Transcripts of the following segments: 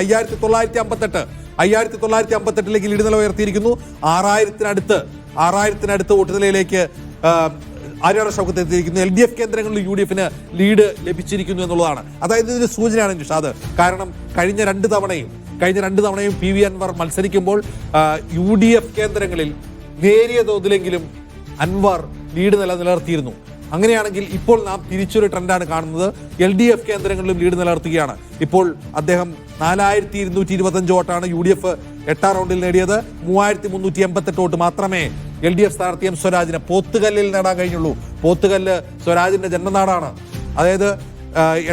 അയ്യായിരത്തി തൊള്ളായിരത്തി അമ്പത്തെട്ട് അയ്യായിരത്തി തൊള്ളായിരത്തി അമ്പത്തെട്ടിലേക്ക് ലീഡ് നില ഉയർത്തിയിരിക്കുന്നു. ആറായിരത്തിനടുത്ത് ആറായിരത്തിനടുത്ത് വോട്ട് നിലയിലേക്ക് ആര്യാട ഷൗക്കത്ത് എത്തിയിരിക്കുന്നു. എൽ ഡി എഫ് കേന്ദ്രങ്ങളിൽ യു ഡി എഫിന് ലീഡ് ലഭിച്ചിരിക്കുന്നു എന്നുള്ളതാണ്. അതായത് ഇതിന് സൂചനയാണ് നിഷാദ് കാരണം കഴിഞ്ഞ രണ്ട് തവണയും കഴിഞ്ഞ രണ്ട് തവണയും പി വി അൻവർ മത്സരിക്കുമ്പോൾ യു ഡി എഫ് കേന്ദ്രങ്ങളിൽ നേരിയ തോതിലെങ്കിലും അൻവർ ലീഡ് നില നിലനിർത്തിയിരുന്നു. അങ്ങനെയാണെങ്കിൽ ഇപ്പോൾ നാം തിരിച്ചൊരു ട്രെൻഡാണ് കാണുന്നത്. എൽ ഡി എഫ് കേന്ദ്രങ്ങളിലും ലീഡ് നിലനിർത്തുകയാണ്. ഇപ്പോൾ അദ്ദേഹം നാലായിരത്തി ഇരുന്നൂറ്റി ഇരുപത്തഞ്ച് വോട്ടാണ് യു ഡി എഫ് എട്ടാം റൗണ്ടിൽ നേടിയത്. മൂവായിരത്തി മുന്നൂറ്റി എൺപത്തെട്ട് വോട്ട് മാത്രമേ എൽ ഡി എഫ് സ്ഥാനാർത്ഥി എം സ്വരാജിനെ പോത്തുകല്ലിൽ നേടാൻ കഴിഞ്ഞുള്ളൂ. പോത്തുകല്ല് സ്വരാജിന്റെ ജന്മനാടാണ്. അതായത്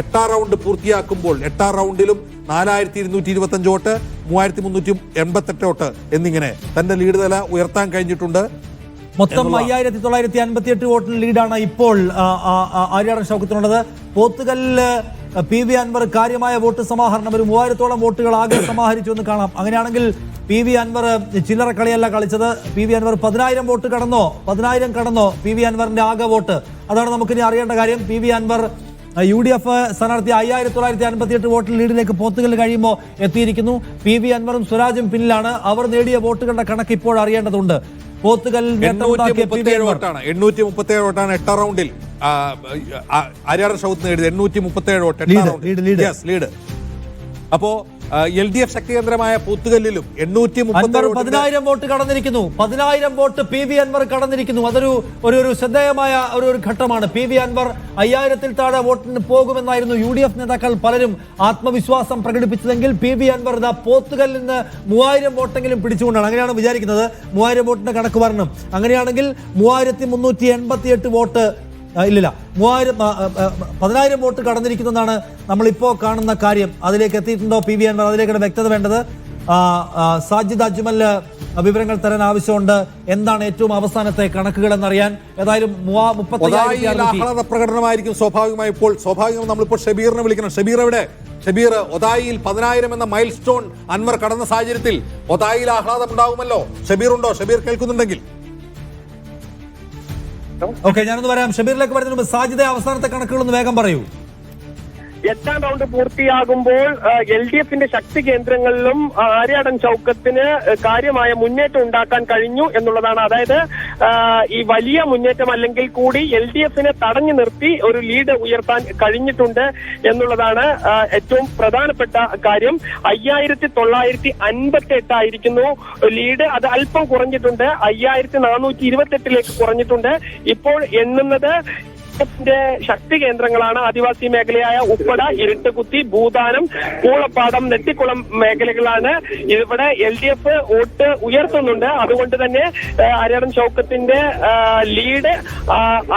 എട്ടാം റൗണ്ട് പൂർത്തിയാക്കുമ്പോൾ എട്ടാം റൗണ്ടിലും നാലായിരത്തി ഇരുന്നൂറ്റി ഇരുപത്തഞ്ച് വോട്ട് മൂവായിരത്തി മുന്നൂറ്റി എൺപത്തെട്ട് വോട്ട് എന്നിങ്ങനെ തന്റെ ലീഡ് നില ഉയർത്താൻ കഴിഞ്ഞിട്ടുണ്ട്. മൊത്തം അയ്യായിരത്തി തൊള്ളായിരത്തി അൻപത്തി എട്ട് വോട്ടിന് ലീഡാണ് ഇപ്പോൾ ആര്യാടൻ ഷൗക്കത്തിനുള്ളത്. പോത്തുകല്ല് പി വി അൻവർ കാര്യമായ വോട്ട് സമാഹരണം. ഒരു മൂവായിരത്തോളം വോട്ടുകൾ ആകെ സമാഹരിച്ചു എന്ന് കാണാം. അങ്ങനെയാണെങ്കിൽ പി വി അൻവർ ചില്ലറ കളിയല്ല കളിച്ചത്. പി വി അൻവർ പതിനായിരം വോട്ട് കടന്നോ? പതിനായിരം കടന്നോ പി വി അൻവറിന്റെ ആകെ വോട്ട്? അതാണ് നമുക്കിനി അറിയേണ്ട കാര്യം. P V Anwar U D F സ്ഥാനാർത്ഥി അയ്യായിരത്തി തൊള്ളായിരത്തി അൻപത്തി എട്ട് വോട്ടിൽ ലീഡിലേക്ക് പോത്തുകൽ കഴിയുമ്പോൾ എത്തിയിരിക്കുന്നു. പി വി അൻവറും സ്വരാജും പിന്നിലാണ്. അവർ നേടിയ വോട്ടുകളുടെ കണക്ക് ഇപ്പോൾ അറിയേണ്ടതുണ്ട്. എണ്ണൂറ്റി മുപ്പത്തി ഏഴ് വോട്ടാണ്. എട്ടാം റൗണ്ടിൽ. ആര്യാടൻ ഷൗത്ത് നേടിയത് എണ്ണൂറ്റി മുപ്പത്തി ഏഴ് വോട്ട്. ലീഡ്. അപ്പോ എൽ ഡി എഫ് ശക്തി കേന്ദ്രമായ പൂത്തുകല്ലിലും എണ്ണൂറ്റി പതിനായിരം വോട്ട് കടന്നിരിക്കുന്നു. പതിനായിരം വോട്ട് പി വി അൻവർ കടന്നിരിക്കുന്നു. അതൊരു ഒരു ഒരു ശ്രദ്ധേയമായ ഒരു ഒരു ഘട്ടമാണ്. പി വി അൻവർ അയ്യായിരത്തിൽ താഴെ വോട്ടിന് പോകുമെന്നായിരുന്നു യു ഡി എഫ് നേതാക്കൾ പലരും ആത്മവിശ്വാസം പ്രകടിപ്പിച്ചതെങ്കിൽ പി വി അൻവർ ഇതാ പോത്തുകല്ലിൽ നിന്ന് മൂവായിരം വോട്ടെങ്കിലും പിടിച്ചുകൊണ്ടാണ്. അങ്ങനെയാണ് വിചാരിക്കുന്നത്. മൂവായിരം വോട്ടിന്റെ കണക്ക് വരണം. അങ്ങനെയാണെങ്കിൽ മൂവായിരത്തി മുന്നൂറ്റി എൺപത്തി എട്ട് വോട്ട് ഇല്ലില്ല. മൂവായിരം പതിനായിരം വോട്ട് കടന്നിരിക്കുന്നതാണ് നമ്മളിപ്പോൾ കാണുന്ന കാര്യം. അതിലേക്ക് എത്തിയിട്ടുണ്ടോ പി വി അൻവർ? അതിലേക്കാണ് വ്യക്തത വേണ്ടത്. സാജിദ് അജ്മൽ വിവരങ്ങൾ തരാൻ ആവശ്യമുണ്ട്. എന്താണ് ഏറ്റവും അവസാനത്തെ കണക്കുകൾ എന്നറിയാൻ? ഏതായാലും ഒതായിയിൽ പ്രകടനമായിരിക്കും സ്വാഭാവികമായി ഇപ്പോൾ. സ്വാഭാവികം നമ്മളിപ്പോൾ ഷബീറിനെ വിളിക്കണം. ഷബീർ എവിടെ? ഷബീർ ഒതായിൽ പതിനായിരം എന്ന മൈൽ സ്റ്റോൺ അൻവർ കടന്ന സാഹചര്യത്തിൽ ഒതായിൽ ആഹ്ലാദം ഉണ്ടാകുമല്ലോ ഷബീർ ഉണ്ടോ? ഷബീർ കേൾക്കുന്നുണ്ടെങ്കിൽ. ഓക്കെ ഞാനൊന്ന് വരാം ഷബീറിലേക്ക് വരുന്നതിന് മുമ്പ് സാജിദ അവസാനത്തെ കണക്കുകൾ ഒന്ന് വേഗം പറയൂ. എട്ടാം റൗണ്ട് പൂർത്തിയാകുമ്പോൾ എൽ ഡി എഫിന്റെ ശക്തി കേന്ദ്രങ്ങളിലും ആര്യാടൻ ചൗക്കത്തിന് കാര്യമായ മുന്നേറ്റം ഉണ്ടാക്കാൻ കഴിഞ്ഞു എന്നുള്ളതാണ്. അതായത് ഈ വലിയ മുന്നേറ്റം അല്ലെങ്കിൽ കൂടി എൽ ഡി എഫിനെ തടഞ്ഞു നിർത്തി ഒരു ലീഡ് ഉയർത്താൻ കഴിഞ്ഞിട്ടുണ്ട് എന്നുള്ളതാണ് ഏറ്റവും പ്രധാനപ്പെട്ട കാര്യം. അയ്യായിരത്തി തൊള്ളായിരത്തി അൻപത്തി എട്ടായിരിക്കുന്നു ലീഡ്. അത് അല്പം കുറഞ്ഞിട്ടുണ്ട്. അയ്യായിരത്തി നാനൂറ്റി ഇരുപത്തി എട്ടിലേക്ക് കുറഞ്ഞിട്ടുണ്ട്. ഇപ്പോൾ എണ്ണുന്നത് ന്റെ ശക്തി കേന്ദ്രങ്ങളാണ് ആദിവാസി മേഖലയായ ഉപ്പട ഇരുട്ടുകുത്തി ഭൂതാനം കൂളപ്പാടം നെട്ടിക്കുളം മേഖലകളാണ് ഇവിടെ എൽ ഡി എഫ് വോട്ട് ഉയർത്തുന്നുണ്ട്. അതുകൊണ്ട് തന്നെ ആ, ചൌക്കത്തിന്റെ ലീഡ്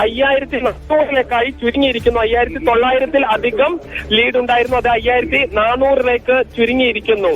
അയ്യായിരത്തി നാനൂറിലേക്കായി ചുരുങ്ങിയിരിക്കുന്നു. അയ്യായിരത്തി തൊള്ളായിരത്തിൽ അധികം ലീഡ് ഉണ്ടായിരുന്നു. അത് അയ്യായിരത്തി നാനൂറിലേക്ക് ചുരുങ്ങിയിരിക്കുന്നു.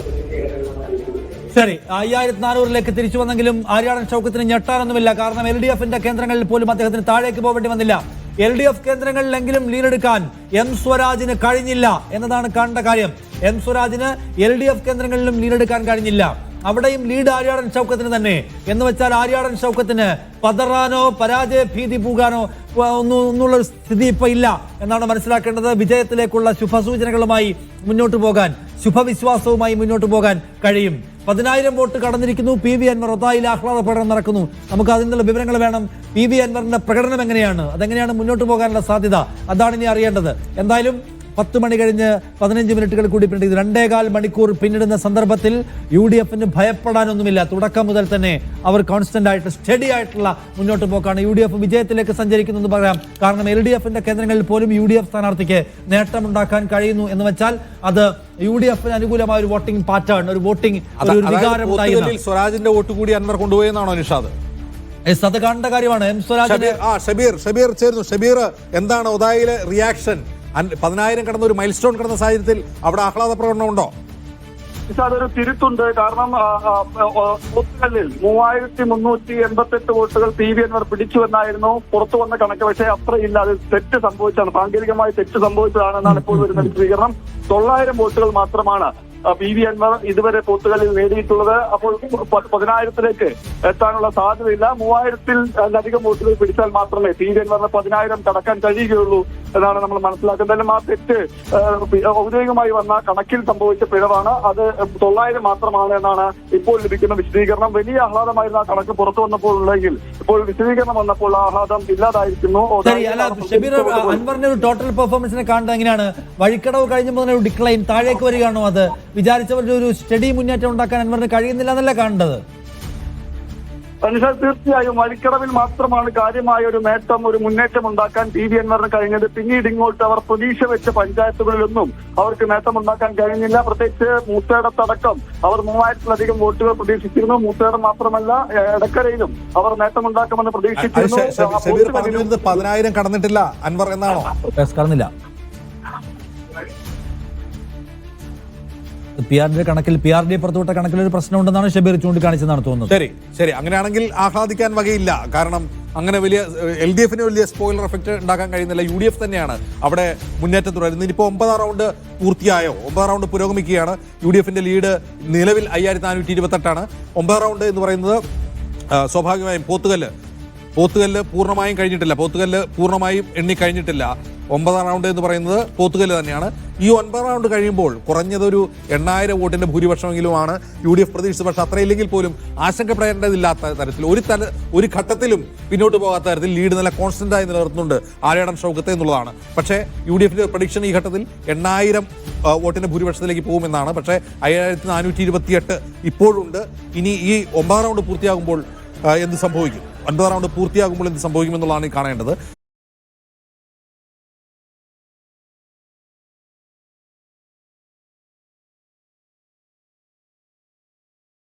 ശരി. അയ്യായിരത്തി നാനൂറിലേക്ക് തിരിച്ചു വന്നെങ്കിലും ആര്യാടൻ ചൗക്കത്തിന് ഞെട്ടാനൊന്നുമില്ല. കാരണം എൽ ഡി എഫിന്റെ കേന്ദ്രങ്ങളിൽ പോലും അദ്ദേഹത്തിന് താഴേക്ക് പോകേണ്ടി വന്നില്ല. എൽ ഡി എഫ് കേന്ദ്രങ്ങളിലെങ്കിലും ലീഡെടുക്കാൻ എം സ്വരാജിന് കഴിഞ്ഞില്ല എന്നതാണ് കണ്ട കാര്യം. എം സ്വരാജിന് എൽ ഡി എഫ് കേന്ദ്രങ്ങളിലും ലീഡെടുക്കാൻ കഴിഞ്ഞില്ല. അവിടെയും ലീഡ് ആര്യാടൻ ചൗക്കത്തിന് തന്നെ. എന്ന് വെച്ചാൽ ആര്യാടൻ ചൗക്കത്തിന് പതറാനോ പരാജയ ഭീതി പൂകാനോ ഒന്നും ഒന്നുള്ള ഒരു സ്ഥിതി ഇപ്പൊ ഇല്ല എന്നാണ് മനസ്സിലാക്കേണ്ടത്. വിജയത്തിലേക്കുള്ള ശുഭസൂചനകളുമായി മുന്നോട്ട് പോകാൻ ശുഭവിശ്വാസവുമായി മുന്നോട്ട് പോകാൻ കഴിയും. പതിനായിരം വോട്ട് കടന്നിരിക്കുന്നു. പി വി അൻവർ ഒതായിൽ ആഹ്ലാദ പ്രകടനം നടക്കുന്നു. നമുക്ക് അതിനുള്ള വിവരങ്ങൾ വേണം. പി വി അൻവറിന്റെ പ്രകടനം എങ്ങനെയാണ്? അതെങ്ങനെയാണ് മുന്നോട്ട് പോകാനുള്ള സാധ്യത? അതാണ് ഇനി അറിയേണ്ടത്. എന്തായാലും പത്ത് മണി കഴിഞ്ഞ് പതിനഞ്ച് മിനിറ്റുകൾ കൂടി പിന്നിട്ട് രണ്ടേകാൽ മണിക്കൂർ പിന്നിടുന്ന സന്ദർഭത്തിൽ യു ഡി എഫിന് ഭയപ്പെടാനൊന്നുമില്ല. തുടക്കം മുതൽ തന്നെ അവർ കോൺസ്റ്റന്റ് ആയിട്ട് സ്റ്റഡി ആയിട്ടുള്ള മുന്നോട്ട് പോക്കാണ്. യു ഡി എഫ് വിജയത്തിലേക്ക് സഞ്ചരിക്കുന്നു എന്ന് പറയാം. കാരണം എൽ ഡി എഫിന്റെ കേന്ദ്രങ്ങളിൽ പോലും യു ഡി എഫ് സ്ഥാനാർത്ഥിക്ക് നേട്ടമുണ്ടാക്കാൻ കഴിയുന്നു എന്ന് വെച്ചാൽ അത് യു ഡി എഫിന് അനുകൂലമായ ഒരു വോട്ടിംഗ് പാറ്റേൺ ഒരു വോട്ടിംഗ് സ്വരാജിന്റെ വോട്ട് കൂടി അൻവർ കൊണ്ടുപോയെന്നാണോ നിഷാദ് അത്? കാണേണ്ട കാര്യമാണ്. എം സ്വരാജ് ഷബീർ ആ ഷബീർ ഷബീർ ചേരുന്നു. ഷബീർ എന്താണ് ഉദായിലെ റിയാക്ഷൻ പതിനായിരം കടന്ന ഒരു മൈൽ സ്റ്റോൺ കടന്ന സാഹചര്യത്തിൽ അവിടെ ആഹ്ലാദ പ്രകടനം ഉണ്ടോ? പക്ഷെ അതൊരു തിരുത്തുണ്ട്. കാരണം വോട്ടുകളിൽ മൂവായിരത്തി മുന്നൂറ്റി എൺപത്തെട്ട് വോട്ടുകൾ പി വി എന്നിവർ പിടിച്ചു എന്നായിരുന്നു പുറത്തു വന്ന കണക്ക്. പക്ഷേ അത്രയില്ല. അത് തെറ്റ് സംഭവിച്ചാണ് സാങ്കേതികമായി തെറ്റ് സംഭവിച്ചതാണെന്നാണ് ഇപ്പോൾ വരുന്ന വിശദീകരണം. തൊള്ളായിരം വോട്ടുകൾ മാത്രമാണ് പി വി അൻവർ ഇതുവരെ പോത്തുകളിൽ നേടിയിട്ടുള്ളത്. അപ്പോൾ പതിനായിരത്തിലേക്ക് എത്താനുള്ള സാധ്യതയില്ല. മൂവായിരത്തിൽ അധികം വോട്ടുകൾ പിടിച്ചാൽ മാത്രമേ പി വി അൻവറിന് പതിനായിരം കടക്കാൻ കഴിയുകയുള്ളൂ എന്നാണ് നമ്മൾ മനസ്സിലാക്കുന്നത്. എന്തായാലും ആ തെറ്റ് ഔദ്യോഗികമായി വന്ന കണക്കിൽ സംഭവിച്ച പിഴവാണ്. അത് തൊള്ളായിരം മാത്രമാണ് എന്നാണ് ഇപ്പോൾ ലഭിക്കുന്ന വിശദീകരണം. വലിയ ആഹ്ലാദമായിരുന്നു ആ കണക്ക് പുറത്തു വന്നപ്പോൾ ഉള്ളെങ്കിൽ ഇപ്പോൾ വിശദീകരണം വന്നപ്പോൾ ആഹ്ലാദം ഇല്ലാതായിരിക്കുന്നു. അൻവറിന്റെ ഒരു ടോട്ടൽ പെർഫോമൻസിനെ കാണുന്നത് എങ്ങനെയാണ്? വഴിക്കടവ് കഴിഞ്ഞപ്പോൾ തന്നെ ഒരു ഡിക്ലൈൻ താഴേക്ക് വരികയാണോ അത്? വിചാരിച്ചവരുടെ ഒരു സ്റ്റഡി മുന്നേറ്റം ഉണ്ടാക്കാൻ അൻവറിന് കഴിയുന്നില്ല എന്നല്ല കാണേണ്ടത്? അനുഷാദ് തീർച്ചയായും വഴിക്കടവിൽ മാത്രമാണ് കാര്യമായ ഒരു നേട്ടം ഒരു മുന്നേറ്റം ഉണ്ടാക്കാൻ ടി വി എൻവറിന് കഴിഞ്ഞത്. പിന്നീട് ഇങ്ങോട്ട് അവർ പ്രതീക്ഷ വെച്ച പഞ്ചായത്തുകളിലൊന്നും അവർക്ക് നേട്ടം ഉണ്ടാക്കാൻ കഴിഞ്ഞില്ല. പ്രത്യേകിച്ച് മൂത്തേടത്തടക്കം അവർ മൂവായിരത്തിലധികം വോട്ടുകൾ പ്രതീക്ഷിച്ചിരുന്നു. മൂത്തേടം മാത്രമല്ല ഇടക്കരയിലും എടക്കരയിലും അവർ നേട്ടമുണ്ടാക്കുമെന്ന് ഉണ്ടാക്കുമെന്ന് പ്രതീക്ഷിച്ചിരുന്നു. പതിനായിരം കടന്നിട്ടില്ല അൻവർ എന്നാണോ? കടന്നില്ല. പി ആർ ഡി കണക്കിൽ പി ആർ ഡി പുറത്തുവിട്ട കണക്കിൽ ഒരു പ്രശ്നമുണ്ടെന്നാണ് ഷബീർ ചൂണ്ടിക്കാണിച്ചതെന്നാണ് തോന്നുന്നത്. ശരി ശരി. അങ്ങനെയാണെങ്കിൽ ആഹ്ലാദിക്കാൻ വകയില്ല. കാരണം അങ്ങനെ വലിയ എൽ ഡി എഫിന് വലിയ സ്പോയിലർ എഫക്റ്റ് ഉണ്ടാക്കാൻ കഴിയുന്നില്ല. യു ഡി എഫ് തന്നെയാണ് അവിടെ മുന്നേറ്റം തുടരുന്നത്. ഇനിയിപ്പോൾ ഒമ്പതാം റൗണ്ട് പൂർത്തിയായോ? ഒമ്പതാം റൗണ്ട് പുരോഗമിക്കുകയാണ്. യു ഡി എഫിന്റെ ലീഡ് നിലവിൽ അയ്യായിരത്തി നാനൂറ്റി ഇരുപത്തെട്ടാണ്. ഒമ്പതാം റൗണ്ട് എന്ന് പറയുന്നത് സ്വാഭാവികമായും പോത്തുകല്ല്. പോത്തുകല്ല് പൂർണമായും കഴിഞ്ഞിട്ടില്ല. പോത്തുകല്ല് പൂർണമായും എണ്ണി കഴിഞ്ഞിട്ടില്ല. ഒമ്പതാം റൗണ്ട് എന്ന് പറയുന്നത് പോത്തുകല്ല് തന്നെയാണ്. ഈ ഒൻപത് റൗണ്ട് കഴിയുമ്പോൾ കുറഞ്ഞതൊരു എണ്ണായിരം വോട്ടിന്റെ ഭൂരിപക്ഷമെങ്കിലുമാണ് യു ഡി എഫ് പ്രതീക്ഷിച്ചത്. പക്ഷേ അത്രയില്ലെങ്കിൽ പോലും ആശങ്കപ്പെടേണ്ടതില്ലാത്ത തരത്തിൽ ഒരു തല ഒരു ഘട്ടത്തിലും പിന്നോട്ട് പോകാത്ത തരത്തിൽ ലീഡ് നല്ല കോൺസ്റ്റന്റായി നിലനിർത്തുന്നുണ്ട് ആര്യാടൻ ഷൗക്കത്തെ എന്നുള്ളതാണ്. പക്ഷേ യു ഡി എഫിന്റെ പ്രഡിക്ഷൻ ഈ ഘട്ടത്തിൽ എണ്ണായിരം വോട്ടിന്റെ ഭൂരിപക്ഷത്തിലേക്ക് പോകുമെന്നാണ്. പക്ഷേ അയ്യായിരത്തി നാനൂറ്റി ഇരുപത്തിയെട്ട് ഇപ്പോഴുണ്ട്. ഇനി ഈ ഒമ്പതാം റൗണ്ട് പൂർത്തിയാകുമ്പോൾ എന്ത് സംഭവിക്കും? ഒൻപതാം റൗണ്ട് പൂർത്തിയാകുമ്പോൾ എന്ത് സംഭവിക്കുമെന്നുള്ളതാണ് ഈ കാണേണ്ടത്.